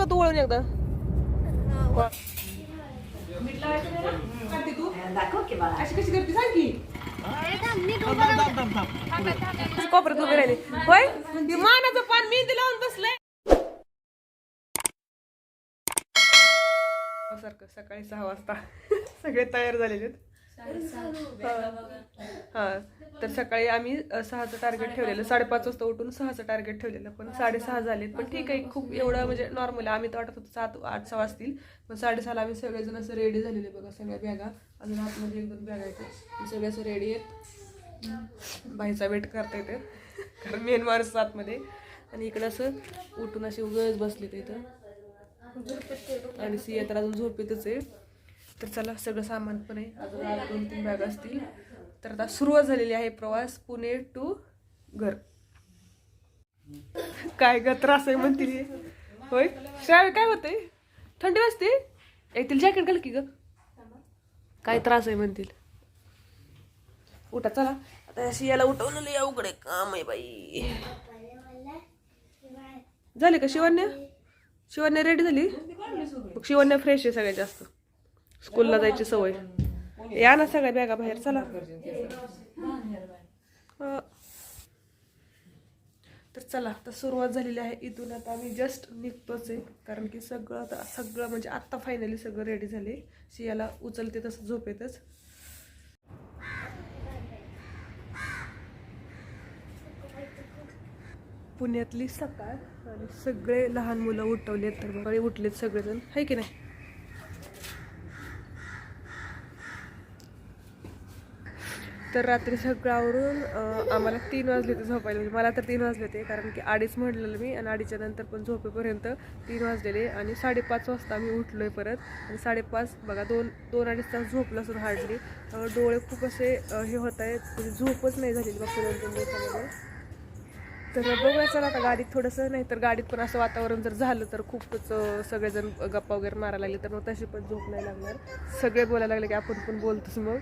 का तू वळून एकदा. दाखव की मला कोपऱ्यात उभी राहिली. होय? ती मानाचं पान मेहंदी लावून बसलंय. सारखं सकाळी सहा वाजता सगळे तयार झालेले आहेत. हा. तर सकाळी आम्ही सहाचं टार्गेट ठेवलेलं. साडेपाच वाजता उठून सहाचं टार्गेट ठेवलेलं. पण साडेसहा झालेत. पण ठीक आहे खूप एवढं म्हणजे नॉर्मल आहे. आम्ही तर वाटत होतो सात आठ सहा वाजतील पण साडेसहाला आम्ही सगळेजण असं रेडी झालेले बघा सगळ्या बॅगा अजून आतमध्ये एक दोन बॅगा आहेत. सगळे असं रेडी आहेत. बाईचा वेट करता येते कारण मेन माणूस आतमध्ये. आणि इकडं असं उठून असे उगच बसले ते इथं. आणि सिया तर अजून झोपेतच आहे. तर चला सगळं सामान पण आहे अजून दोन तीन बॅग असतील. तर आता सुरुवात झालेली आहे प्रवास पुणे टू घर. काय ग त्रास आहे म्हणतील हे? होय? श्रावी काय होतंय? थंडी वाजते? एक तिला जॅकेट घाल की ग. काय त्रास आहे म्हणतील. उठा चला. आता अशी याला उठवलं लय अवघड आहे काम आहे बाई. झाले का शिवण्या? शिवण्या रेडी झाली? शिवण्या फ्रेश आहे सगळ्यात जास्त. स्कूलला जायची सवय. या ना सगळ्या बॅगा बाहेर चला. तर चला आता सुरुवात झालेली आहे इथून. आता आम्ही जस्ट निघतोच आहे कारण की सगळं आता सगळं म्हणजे आत्ता फायनली सगळं रेडी झाले. सियाला उचलते तसं झोपेतच. पुण्यातली सकाळ आणि सगळे लहान मुलं उठवलेत तर उठलेत सगळेजण. आहे की नाही? तर रात्री सगळं आम्हाला तीन वाजले होते झोपायला. म्हणजे मला तर तीन वाजले होते कारण की अडीच म्हटलेलं मी आणि अडीच्या नंतर पण झोपेपर्यंत तीन वाजलेले आणि साडेपाच वाजता आम्ही उठलो आहे परत. आणि साडेपाच बघा दोन दोन अडीच तास झोपलं सुद्धा हार्डली डोळे खूप असे हे होत आहेत म्हणजे झोपच नाही झालेली मागच्या दोन तीन दिवसामध्ये. तर बघूया चला आता गाडीत थोडंसं नाही तर गाडीत पण असं वातावरण जर झालं तर खूपच सगळेजण गप्पा वगैरे मारायला लागले तर मग तशी पण झोप नाही लागणार. सगळे बोलायला लागले की आपण पण बोलतोच मग.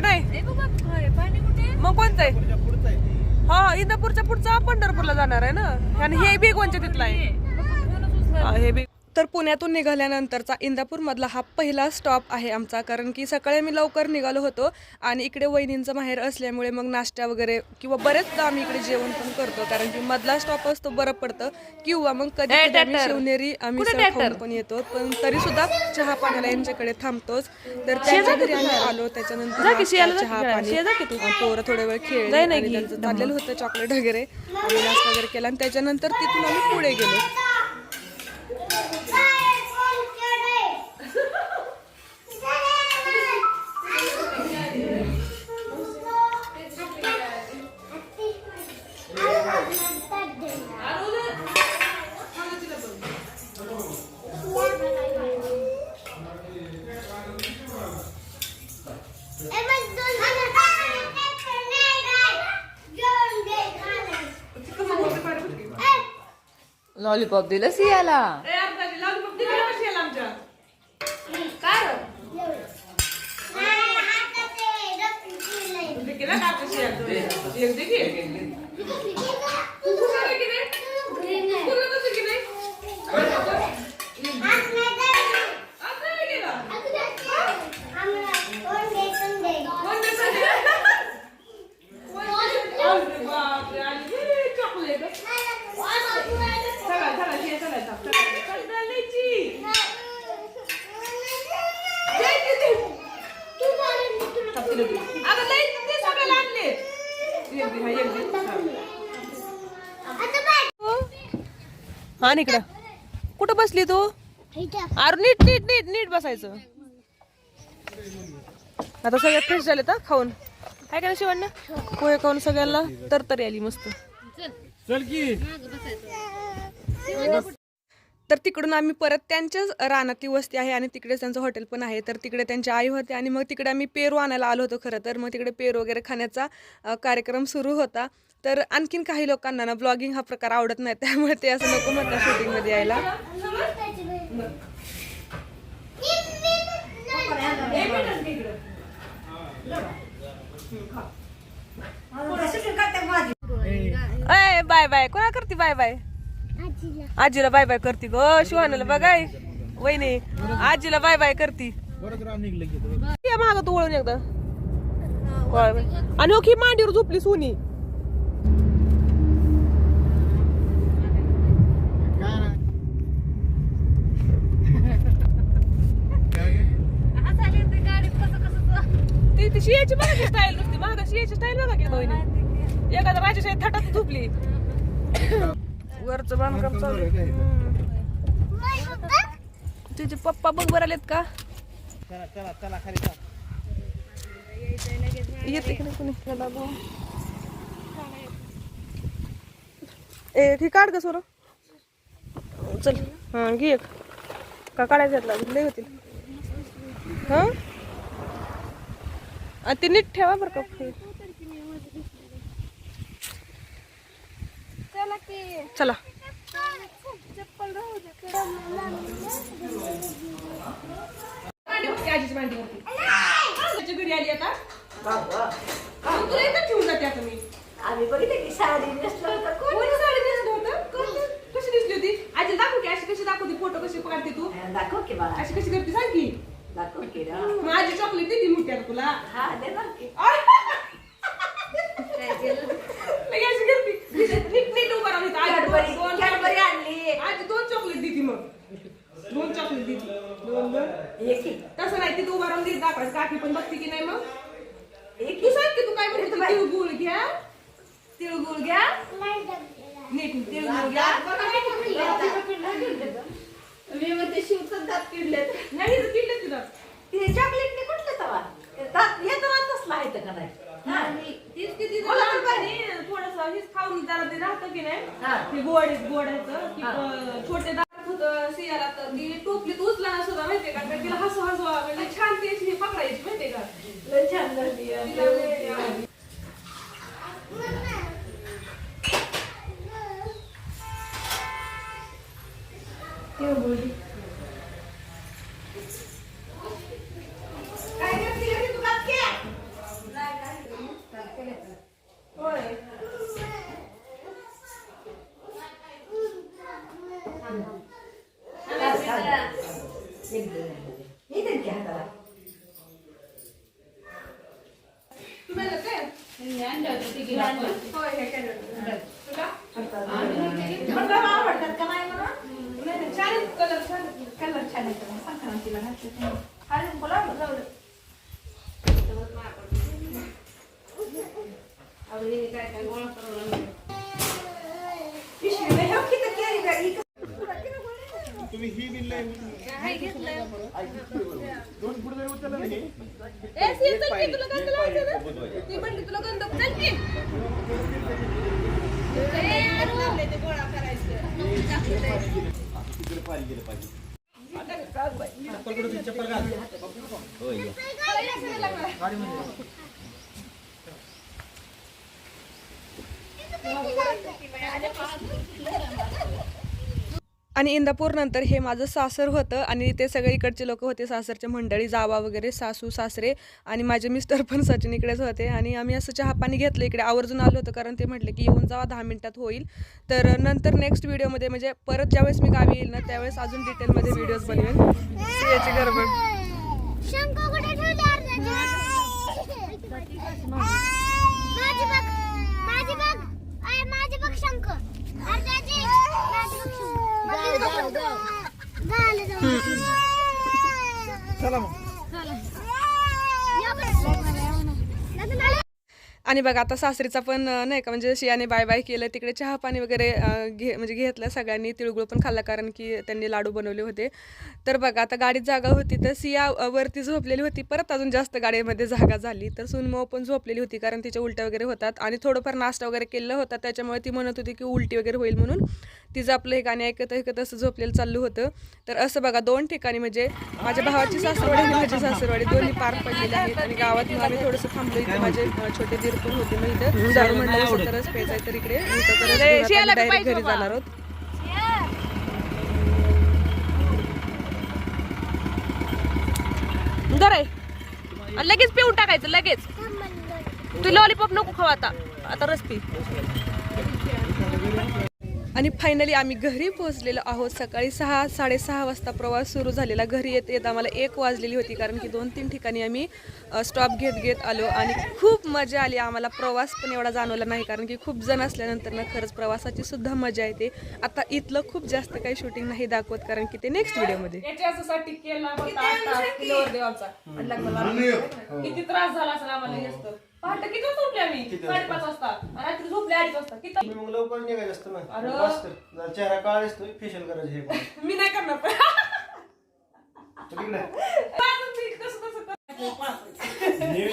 नाही. मग कोणतं आहे? हा इंदापूरच्या पुढचा पंढरपूरला जाणार आहे ना. आणि हे बेगवनच्या तिथला आहे? हा, हे बी तर पुण्यातून निघाल्यानंतरचा इंदापूर मधला हा पहिला स्टॉप आहे आमचा. कारण की सकाळी आम्ही लवकर निघालो होतो आणि इकडे वहिनींचं माहेर असल्यामुळे मग नाश्ता वगैरे किंवा बरेचदा आम्ही इकडे जेवण पण करतो. कारण की मधला स्टॉप असतो बरं पडतं. किंवा मग कधी कधी आम्ही शिवनेरी आम्ही पण येतो. पण तरी सुद्धा चहा पाण्याला यांच्याकडे थांबतोच. तर त्यांच्या घरी आम्ही आलो. त्याच्यानंतर चहा पाणी. पोरं थोडा वेळ खेळ चाललेलं होतं चॉकलेट वगैरे. आम्ही नाश्ता वगैरे केला आणि त्याच्यानंतर तिथून आम्ही पुढे गेलो. लॉलीपॉप दिलं सियाला. ए, अर्धाची लावली मग तिकडे कशी येईल आमच्या दे की ना का कशी आहे तुला? एक दे की. तू हुशार आहे की नाही? तुला कसं की नाही? असं आहे की ना? कोण देतं ते? अरे बापरे, आणि हे chocolate. चला, चला, हे चला, चला, चला. चला, लिची. दे की ते. चला, दे. अगं, लई ते सगळ्याला आणले. एक दे, हा, एक दे. हा. हा? इकडं. कुठं बसली तू? अरे नीट नीट नीट नीट बसायचं. आता सगळ्यात फ्रेश झाले तर खाऊन. काय काय शिवण्ण पोहे खाऊन सगळ्यांना तर तरी आली मस्त. चल की. तर तिकडून आम्ही परत त्यांच्याच रानातली वस्ती आहे आणि तिकडेच त्यांचं हॉटेल पण आहे. तर तिकडे त्यांची आई होते आणि मग तिकडे आम्ही पेरू आणायला आलो होतो खरं तर. मग तिकडे पेरू वगैरे खाण्याचा कार्यक्रम सुरू होता. तर आणखीन काही लोकांना ना ब्लॉगिंग हा प्रकार आवडत नाही त्यामुळे ते असं नको म्हणतात शूटिंगमध्ये यायला. Bye bye. कोणा करते बाय बाय? आजीला. बाय बाय करते ग. शिवानाला बघाय. वहिनी आजीला बाय बाय करती. तू वळून एकदा. आणि हो की मांडीवर झोपली सोनी. ती. ती शियाची बघा स्टाईल नुसती. माग शियाची स्टाईल बघा की एखादा माझ्या शाळेत थाटात झोपली. वरचं बांधकाम चालू आहे. तुझे पप्पा बघ बरं आलेत का? चला चला चला खाली येते की नाही कोणी? चला बघू. ए ठीक काढ का सोर चल. हा घे एक. का काढायचं यातला लय होतील. हा? ते नीट ठेवा बरं का. चला. घरी आली आता तुला इथं ठेवून जाते आता मी आम्ही बघितलं की साडी नेसलं होतं. कोण साडी नेसलं होतं? कशी दिसली होती? आजी दाखव की अशी कशी दाखवते? फोटो कशी काढते तू? दाखव की मला अशी कशी करते सांग की. दाखव की ना मग आजी चॉकलेट देते मोठी आता तुला. हा देणार की लगे अशी करते नीट नीट उभा राहून इथं. आजी कॅडबरी दोन- दोन कॅडबरी chocolate- आणली आजी दोन चॉकलेट देते मग दोन चॉकलेट देते दोन दोन एक एक राहून देत दाखवायचं काकी पण बघते की नाही मग. एक तू सांग की तू काय म्हणते तिळगुळ घ्या. तिळगुळ घ्या. नीट तिळगुळ घ्या. मी म्हणते शिवचं दात किडले नाही किल्ले तिथं ते चॉकलेट ने कुठलं तवा? दात येताना तसला आहे का नाही? हा. तीच किती थोडस हेच खाऊन जरा ते राहतं की नाही? हा. ते गोड गोड ह्याचं, की हा. अं, छोटे होतं सियाला तर ती टोपलीत उचला ना सुद्धा माहितीये का? तिला हसू हसू म्हणजे छान ती पकडायची माहितीये का? छान झाली आहे. तिला लय आवडली. काय करते रे तू दात के? होय दात घाल. एक दोन. काय होय हे केलं तुला मला आवडतात का नाही म्हणून? नाही छान कलर छान कलर छान आहे का? संक्रांतीला घातले अरे बोला जाऊ दे नाही, हो, किती केली का? ही तुम्ही ही बिल दोन फूट जरी उचललं नाही ए, सी, चल की, तुला गंध लावायचं ना? ती म्हणली तुला गंध चल की. ए, लावलंय ते गोळा करायचं. तिकडे पाणी गेलं पाहिजे चप्पल चप्पल घाल आणि इंदापूरनंतर हे माझं सासर होतं आणि ते सगळे इकडचे लोक होते. सासरचे मंडळी जावा वगैरे सासू सासरे आणि माझे मिस्टर पण सचिन इकडेच होते. आणि आम्ही असं चहा पाणी घेतलं. इकडे आवर्जून आलो होतं कारण ते म्हटले की येऊन जावा दहा मिनटात होईल. तर नंतर नेक्स्ट व्हिडिओमध्ये म्हणजे परत ज्यावेळेस मी गावी येईल ना त्यावेळेस अजून डिटेलमध्ये व्हिडिओज बनवेल याची गडबड शंख कुठे ठेवले अर्धाचे माझी बघ माझी बघ अय माझी बघ शंख अर्धाचे माझी बघ शंख झालं जाऊ चला मग आणि बघा आता सासरीचा पण नाही का म्हणजे शियाने बाय बाय केलं तिकडे चहा पाणी वगैरे घे म्हणजे घेतलं सगळ्यांनी तिळगुळ पण खाल्ला कारण की त्यांनी लाडू बनवले होते. तर बघा आता गाडीत जागा होती तर सिया वरती झोपलेली होती परत अजून जास्त गाडीमध्ये जागा झाली तर सुनमो पण झोपलेली होती कारण तिच्या उलट्या वगैरे होतात. आणि थोडंफार नाश्ता वगैरे केलं होता त्याच्यामुळे ती म्हणत होती की उलटी वगैरे होईल म्हणून. तिचं आपलं हे गाणे ऐकत ऐकत असं झोपलेलं चाललं होतं. तर असं बघा दोन ठिकाणी म्हणजे माझ्या भावाची सासरवाडी आणि माझी सासरवाडी दोन्ही पार पडलेले आहेत. आणि गावात आम्ही थोडंसं थांबलो इथे. माझे छोटे दीर पण होते मग इथं. दारू म्हणलं तरच प्यायचं आहे तर इकडे. direct घरी जाणार आहोत. आहे. लगेच पिऊन टाकायचं लगेच. तू लॉलीपॉप नको खाऊ आता. आता रस पी. आणि फायनली आम्ही घरी पोहोचलेलो आहोत. सकाळी सहा साडेसहा वाजता प्रवास सुरू झालेला. घरी येत येत आम्हाला एक वाजलेली होती कारण की दोन तीन ठिकाणी आम्ही स्टॉप घेत घेत आलो. आणि खूप मजा आली. आम्हाला प्रवास पण एवढा जाणवला नाही कारण की खूप जण असल्यानंतर ना खरंच प्रवासाची सुद्धा मजा येते. आता इथलं खूप जास्त काही शूटिंग नाही दाखवत कारण की ते नेक्स्ट व्हिडिओमध्ये किती त्रास झाला आम्हाला पहाटे किती झोपले आम्ही साडेपाच वाजता आणि रात्री झोपले अडीच वाजता किती मग लवकर निघायचं असतं ना अरे. बस कर. जरा चेहरा काळा दिसतोय फेशियल करायचं हे पण. मी नाही करणार पण. मी कसं कसं. नेहमी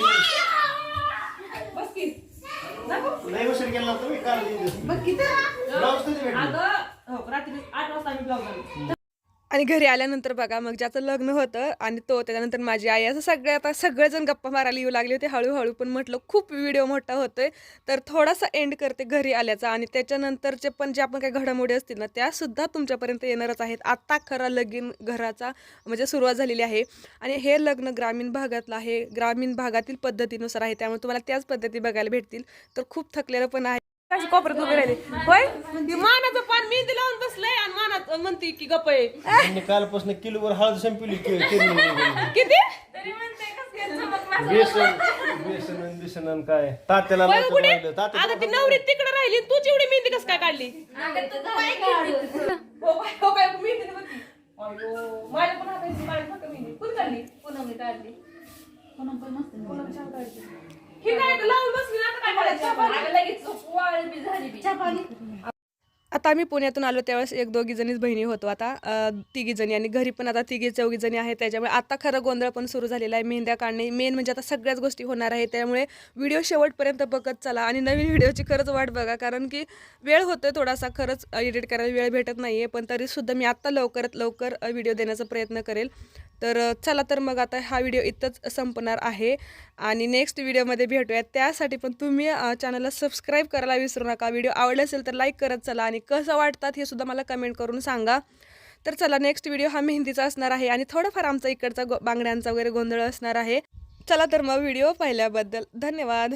बस की नको. लय उशीर केला होता मी काल ब्लाऊज कधी भेटले अगं हो, रात्री आठ वाजता आम्ही ब्लाऊज आणि घरी आल्यानंतर बघा मग ज्याचं लग्न होतं आणि तो त्याच्यानंतर माझी आई असं सगळे आता सगळेजण गप्पा मारायला येऊ लागले होते हळूहळू. पण म्हटलं खूप व्हिडिओ मोठा होतोय. तर थोडासा एंड करते घरी आल्याचा आणि त्याच्यानंतरचे पण जे आपण काही घडामोडी असतील ना त्यासुद्धा तुमच्यापर्यंत येणारच आहेत. आत्ता खरा लगीन घराचा म्हणजे सुरुवात झालेली आहे. आणि हे लग्न ग्रामीण भागातलं आहे. ग्रामीण भागातील पद्धतीनुसार आहे. त्यामुळे तुम्हाला त्याच पद्धती बघायला भेटतील. तर खूप थकलेलं पण आहे. कशी कोपऱ्यात उभी राहिली? होय? ती मानाचं पान मेहंदी लावून बसलंय आणि मानात म्हणते की गप आहे. त्यांनी कालपासून किलोवर हळद संपली कि-. किती? बेसन बेसन आणि बिसन आणि काय? तात्याला होय लावतो कुठे? राहिलं. तात्या आता ती नवरी तिकडे राहिली तूच एवढी मेहंदी कसं काय काढली? हो काय हो काय मेहंदी नाही बघ की. अयो, माझ्या पण हाताची माझ्या फक्त मेहंदी. कोणी काढली? पूनमने काढली पूनम छान काढली. ही काय लावून बसली ना आता काय करायचं? आता आम्ही पुण्यातून आलो त्यावेळेस एक दोघी जणीच बहिणी होतो आता तिघी जणी आणि घरी पण आता तिघी चौघी जणी आहेत त्याच्यामुळे आता खरं गोंधळ पण सुरू झालेला आहे मेहंद्या काढणे मेन म्हणजे आता सगळ्याच गोष्टी होणार आहे त्यामुळे व्हिडिओ शेवटपर्यंत बघत चला आणि नवीन व्हिडिओची खरंच वाट बघा कारण की वेळ होतोय थोडासा खरंच एडिट करायला वेळ भेटत नाही आहे पण तरीसुद्धा मी आत्ता लवकरात लवकर व्हिडिओ देण्याचा प्रयत्न करेल. तर चला तर मग आता हा व्हिडिओ इथंच संपणार आहे आणि नेक्स्ट व्हिडिओमध्ये भेटूया. त्यासाठी पण तुम्ही चॅनलला सबस्क्राईब करायला विसरू नका. व्हिडिओ आवडला असेल तर लाईक करत चला आणि आणि कसं वाटतात हे सुद्धा मला कमेंट करून सांगा. तर चला नेक्स्ट व्हिडिओ हा मेहंदीचा असणार आहे आणि थोडंफार आमचा इकडचा गो बांगड्यांचा वगैरे गोंधळ असणार आहे. चला तर मग व्हिडिओ पाहिल्याबद्दल धन्यवाद.